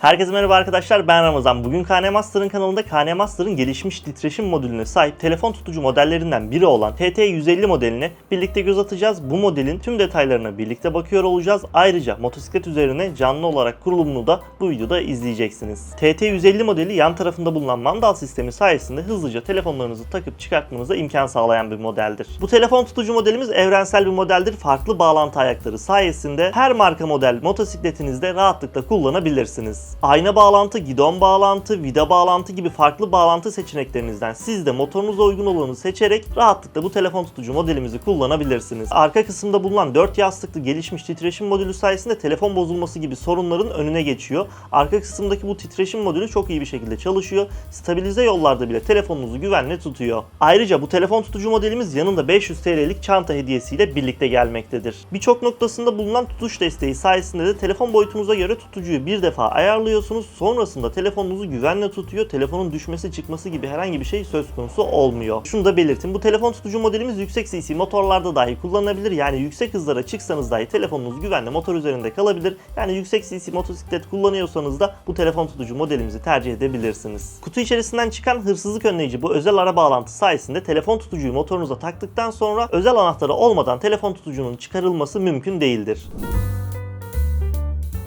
Herkese merhaba arkadaşlar ben Ramazan. Bugün KN Master'ın kanalında KN Master'ın gelişmiş titreşim modülüne sahip telefon tutucu modellerinden biri olan TT150 modelini birlikte göz atacağız. Bu modelin tüm detaylarına birlikte bakıyor olacağız. Ayrıca motosiklet üzerine canlı olarak kurulumunu da bu videoda izleyeceksiniz. TT150 modeli yan tarafında bulunan mandal sistemi sayesinde hızlıca telefonlarınızı takıp çıkartmanıza imkan sağlayan bir modeldir. Bu telefon tutucu modelimiz evrensel bir modeldir. Farklı bağlantı ayakları sayesinde her marka model motosikletinizde rahatlıkla kullanabilirsiniz. Ayna bağlantı, gidon bağlantı, vida bağlantı gibi farklı bağlantı seçeneklerinizden siz de motorunuza uygun olanı seçerek rahatlıkla bu telefon tutucu modelimizi kullanabilirsiniz. Arka kısımda bulunan 4 yastıklı gelişmiş titreşim modülü sayesinde telefon bozulması gibi sorunların önüne geçiyor. Arka kısımdaki bu titreşim modülü çok iyi bir şekilde çalışıyor. Stabilize yollarda bile telefonunuzu güvenle tutuyor. Ayrıca bu telefon tutucu modelimiz yanında 500 TL'lik çanta hediyesiyle birlikte gelmektedir. Birçok noktasında bulunan tutuş desteği sayesinde de telefon boyutunuza göre tutucuyu bir defa ayarlıyorsunuz. Sonrasında telefonunuzu güvenle tutuyor. Telefonun düşmesi çıkması gibi herhangi bir şey söz konusu olmuyor. Şunu da belirtin. Bu telefon tutucu modelimiz yüksek CC motorlarda dahi kullanılabilir. Yani yüksek hızlara çıksanız dahi telefonunuz güvenle motor üzerinde kalabilir. Yani yüksek CC motosiklet kullanıyorsanız da bu telefon tutucu modelimizi tercih edebilirsiniz. Kutu içerisinden çıkan hırsızlık önleyici bu özel ara bağlantı sayesinde telefon tutucuyu motorunuza taktıktan sonra özel anahtarı olmadan telefon tutucunun çıkarılması mümkün değildir.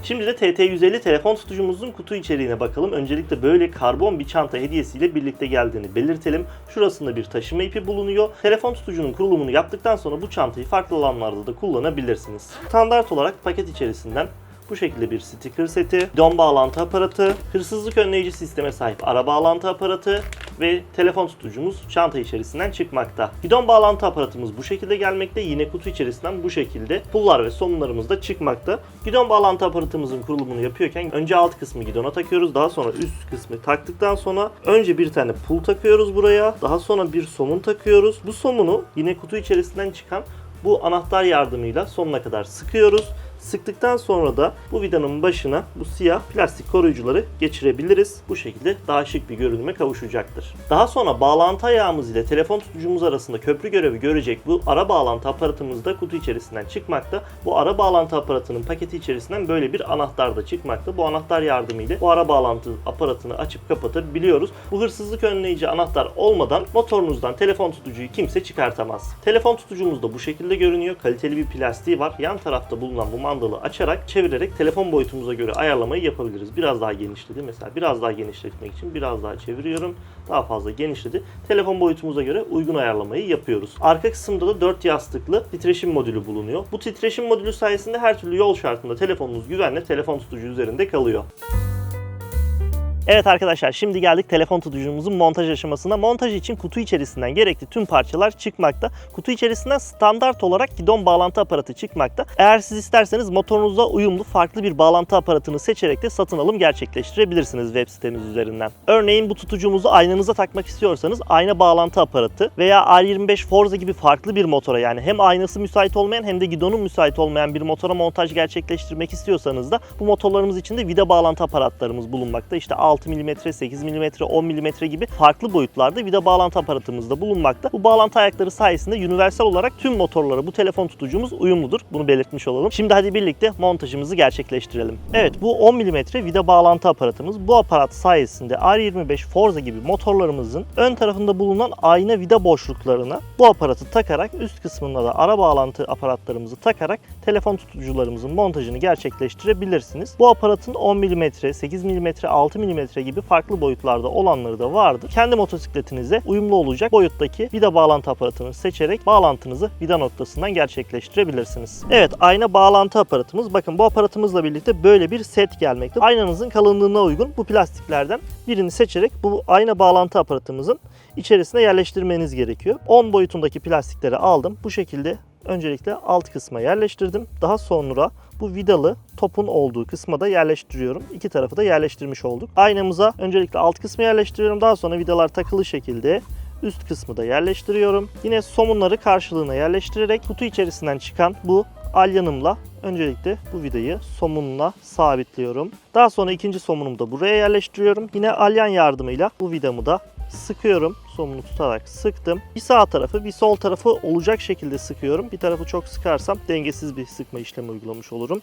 Şimdi de TT150 telefon tutucumuzun kutu içeriğine bakalım. Öncelikle böyle karbon bir çanta hediyesiyle birlikte geldiğini belirtelim. Şurasında bir taşıma ipi bulunuyor. Telefon tutucunun kurulumunu yaptıktan sonra bu çantayı farklı alanlarda da kullanabilirsiniz. Standart olarak paket içerisinden bu şekilde bir sticker seti, don bağlantı aparatı, hırsızlık önleyici sisteme sahip ara bağlantı aparatı ve telefon tutucumuz çanta içerisinden çıkmakta. Gidon bağlantı aparatımız bu şekilde gelmekte. Yine kutu içerisinden bu şekilde pullar ve somunlarımız da çıkmakta. Gidon bağlantı aparatımızın kurulumunu yapıyorken önce alt kısmı gidona takıyoruz. Daha sonra üst kısmı taktıktan sonra önce bir tane pul takıyoruz buraya. Daha sonra bir somun takıyoruz. Bu somunu yine kutu içerisinden çıkan bu anahtar yardımıyla sonuna kadar sıkıyoruz. Sıktıktan sonra da bu vidanın başına bu siyah plastik koruyucuları geçirebiliriz. Bu şekilde daha şık bir görünüme kavuşacaktır. Daha sonra bağlantı ayağımız ile telefon tutucumuz arasında köprü görevi görecek bu ara bağlantı aparatımız da kutu içerisinden çıkmakta. Bu ara bağlantı aparatının paketi içerisinden böyle bir anahtar da çıkmakta. Bu anahtar yardımıyla bu ara bağlantı aparatını açıp kapatabiliyoruz. Bu hırsızlık önleyici anahtar olmadan motorunuzdan telefon tutucuyu kimse çıkartamaz. Telefon tutucumuz da bu şekilde görünüyor. Kaliteli bir plastiği var. Yan tarafta bulunan bu mandalı açarak çevirerek telefon boyutumuza göre ayarlamayı yapabiliriz. Biraz daha genişledi. Mesela biraz daha genişletmek için biraz daha çeviriyorum. Daha fazla genişledi. Telefon boyutumuza göre uygun ayarlamayı yapıyoruz. Arka kısımda da 4 yastıklı titreşim modülü bulunuyor. Bu titreşim modülü sayesinde her türlü yol şartında telefonunuz güvenle telefon tutucu üzerinde kalıyor. Evet arkadaşlar şimdi geldik telefon tutucumuzun montaj aşamasına. Montaj için kutu içerisinden gerekli tüm parçalar çıkmakta. Kutu içerisinden standart olarak gidon bağlantı aparatı çıkmakta. Eğer siz isterseniz motorunuza uyumlu farklı bir bağlantı aparatını seçerek de satın alım gerçekleştirebilirsiniz web sitemiz üzerinden. Örneğin bu tutucumuzu aynanıza takmak istiyorsanız ayna bağlantı aparatı veya R25 Forza gibi farklı bir motora yani hem aynası müsait olmayan hem de gidonu müsait olmayan bir motora montaj gerçekleştirmek istiyorsanız da bu motorlarımız için de vida bağlantı aparatlarımız bulunmakta. İşte 6 mm, 8 mm, 10 mm gibi farklı boyutlarda vida bağlantı aparatımız da bulunmakta. Bu bağlantı ayakları sayesinde universal olarak tüm motorlara bu telefon tutucumuz uyumludur. Bunu belirtmiş olalım. Şimdi hadi birlikte montajımızı gerçekleştirelim. Evet bu 10 mm vida bağlantı aparatımız. Bu aparat sayesinde R25 Forza gibi motorlarımızın ön tarafında bulunan ayna vida boşluklarına bu aparatı takarak üst kısmında da ara bağlantı aparatlarımızı takarak telefon tutucularımızın montajını gerçekleştirebilirsiniz. Bu aparatın 10 mm, 8 mm, 6 mm gibi farklı boyutlarda olanları da vardır. Kendi motosikletinize uyumlu olacak boyuttaki vida bağlantı aparatını seçerek bağlantınızı vida noktasından gerçekleştirebilirsiniz. Evet ayna bağlantı aparatımız. Bakın bu aparatımızla birlikte böyle bir set gelmekte. Aynanızın kalınlığına uygun bu plastiklerden birini seçerek bu ayna bağlantı aparatımızın içerisine yerleştirmeniz gerekiyor. 10 boyutundaki plastikleri aldım. Bu şekilde öncelikle alt kısma yerleştirdim. Daha sonra bu vidalı topun olduğu kısma da yerleştiriyorum. İki tarafı da yerleştirmiş olduk. Aynamıza öncelikle alt kısmı yerleştiriyorum. Daha sonra vidalar takılı şekilde üst kısmı da yerleştiriyorum. Yine somunları karşılığına yerleştirerek kutu içerisinden çıkan bu alyanımla öncelikle bu vidayı somunla sabitliyorum. Daha sonra ikinci somunumu da buraya yerleştiriyorum. Yine alyan yardımıyla bu vidamı da sıkıyorum. Somunu tutarak sıktım. Bir sağ tarafı bir sol tarafı olacak şekilde sıkıyorum. Bir tarafı çok sıkarsam dengesiz bir sıkma işlemi uygulamış olurum.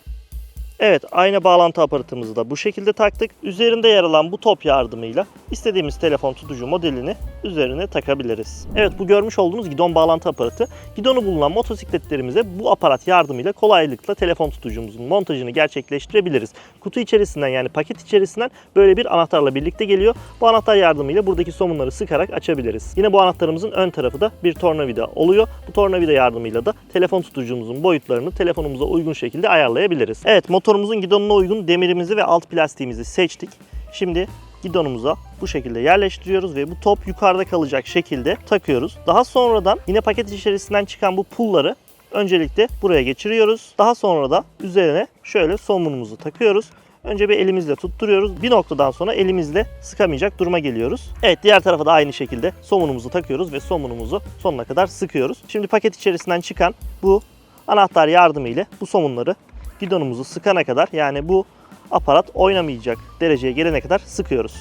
Evet ayna bağlantı aparatımızı da bu şekilde taktık. Üzerinde yer alan bu top yardımıyla istediğimiz telefon tutucu modelini üzerine takabiliriz. Evet bu görmüş olduğunuz gidon bağlantı aparatı. Gidonu bulunan motosikletlerimize bu aparat yardımıyla kolaylıkla telefon tutucumuzun montajını gerçekleştirebiliriz. Kutu içerisinden yani paket içerisinden böyle bir anahtarla birlikte geliyor. Bu anahtar yardımıyla buradaki somunları sıkarak açabiliriz. Yine bu anahtarımızın ön tarafı da bir tornavida oluyor. Bu tornavida yardımıyla da telefon tutucumuzun boyutlarını telefonumuza uygun şekilde ayarlayabiliriz. Evet motorumuzun gidonuna uygun demirimizi ve alt plastiğimizi seçtik. Şimdi gidonumuza bu şekilde yerleştiriyoruz ve bu top yukarıda kalacak şekilde takıyoruz. Daha sonradan yine paket içerisinden çıkan bu pulları öncelikle buraya geçiriyoruz. Daha sonra da üzerine şöyle somunumuzu takıyoruz. Önce bir elimizle tutturuyoruz. Bir noktadan sonra elimizle sıkamayacak duruma geliyoruz. Evet diğer tarafa da aynı şekilde somunumuzu takıyoruz ve somunumuzu sonuna kadar sıkıyoruz. Şimdi paket içerisinden çıkan bu anahtar yardımı ile bu somunları gidonumuzu sıkana kadar yani bu aparat oynamayacak dereceye gelene kadar sıkıyoruz.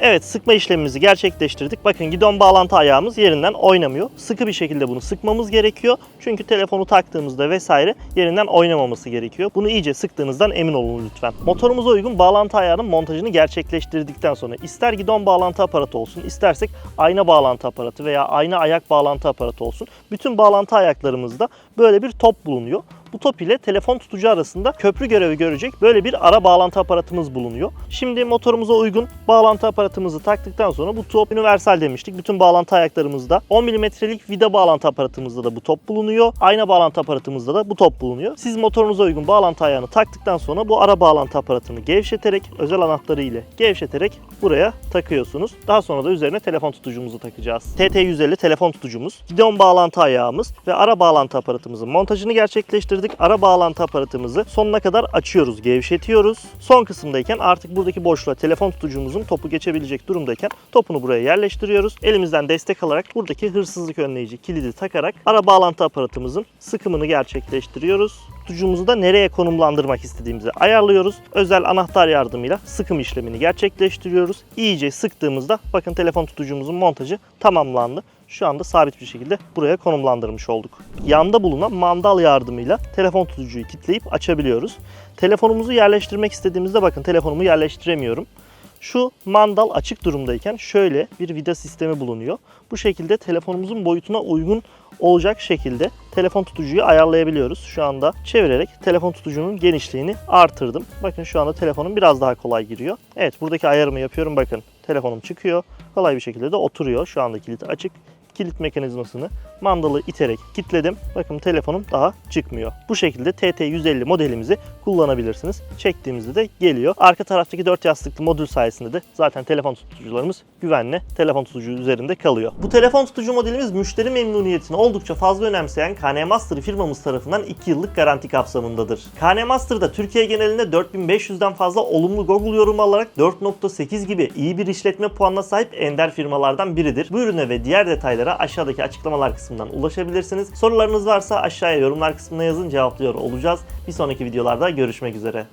Evet sıkma işlemimizi gerçekleştirdik. Bakın gidon bağlantı ayağımız yerinden oynamıyor. Sıkı bir şekilde bunu sıkmamız gerekiyor. Çünkü telefonu taktığımızda vesaire yerinden oynamaması gerekiyor. Bunu iyice sıktığınızdan emin olun lütfen. Motorumuza uygun bağlantı ayağının montajını gerçekleştirdikten sonra ister gidon bağlantı aparatı olsun, istersek ayna bağlantı aparatı veya ayna ayak bağlantı aparatı olsun. Bütün bağlantı ayaklarımızda böyle bir top bulunuyor. Bu top ile telefon tutucu arasında köprü görevi görecek böyle bir ara bağlantı aparatımız bulunuyor. Şimdi motorumuza uygun bağlantı aparatımızı taktıktan sonra bu top universal demiştik. Bütün bağlantı ayaklarımızda 10 mm'lik vida bağlantı aparatımızda da bu top bulunuyor. Ayna bağlantı aparatımızda da bu top bulunuyor. Siz motorunuza uygun bağlantı ayağını taktıktan sonra bu ara bağlantı aparatını gevşeterek özel anahtarı ile gevşeterek buraya takıyorsunuz. Daha sonra da üzerine telefon tutucumuzu takacağız. TT150 telefon tutucumuz, gidon bağlantı ayağımız ve ara bağlantı aparatımızın montajını gerçekleştirdik. Ara bağlantı aparatımızı sonuna kadar açıyoruz, gevşetiyoruz. Son kısımdayken artık buradaki boşluğa telefon tutucumuzun topu geçebilecek durumdayken topunu buraya yerleştiriyoruz. Elimizden destek alarak buradaki hırsızlık önleyici kilidi takarak ara bağlantı aparatımızın sıkımını gerçekleştiriyoruz. Tutucumuzu da nereye konumlandırmak istediğimizi ayarlıyoruz. Özel anahtar yardımıyla sıkım işlemini gerçekleştiriyoruz. İyice sıktığımızda bakın telefon tutucumuzun montajı tamamlandı. Şu anda sabit bir şekilde buraya konumlandırmış olduk. Yanda bulunan mandal yardımıyla telefon tutucuyu kilitleyip açabiliyoruz. Telefonumuzu yerleştirmek istediğimizde bakın telefonumu yerleştiremiyorum. Şu mandal açık durumdayken şöyle bir vida sistemi bulunuyor. Bu şekilde telefonumuzun boyutuna uygun olacak şekilde telefon tutucuyu ayarlayabiliyoruz. Şu anda çevirerek telefon tutucunun genişliğini artırdım. Bakın şu anda telefonum biraz daha kolay giriyor. Evet buradaki ayarımı yapıyorum bakın. Telefonum çıkıyor. Kolay bir şekilde de oturuyor. Şu anda kilit açık. Kilit mekanizmasını mandalı iterek kilitledim. Bakın telefonum daha çıkmıyor. Bu şekilde TT150 modelimizi kullanabilirsiniz. Çektiğimizde de geliyor. Arka taraftaki 4 yastıklı modül sayesinde de zaten telefon tutucularımız güvenle telefon tutucu üzerinde kalıyor. Bu telefon tutucu modelimiz müşteri memnuniyetini oldukça fazla önemseyen KN Master firmamız tarafından 2 yıllık garanti kapsamındadır. KN Master'da Türkiye genelinde 4500'den fazla olumlu Google yorumu alarak 4.8 gibi iyi bir işletme puanına sahip ender firmalardan biridir. Bu ürüne ve diğer detaylara aşağıdaki açıklamalar kısmından ulaşabilirsiniz. Sorularınız varsa aşağıya yorumlar kısmına yazın cevaplıyor olacağız. Bir sonraki videolarda görüşmek üzere.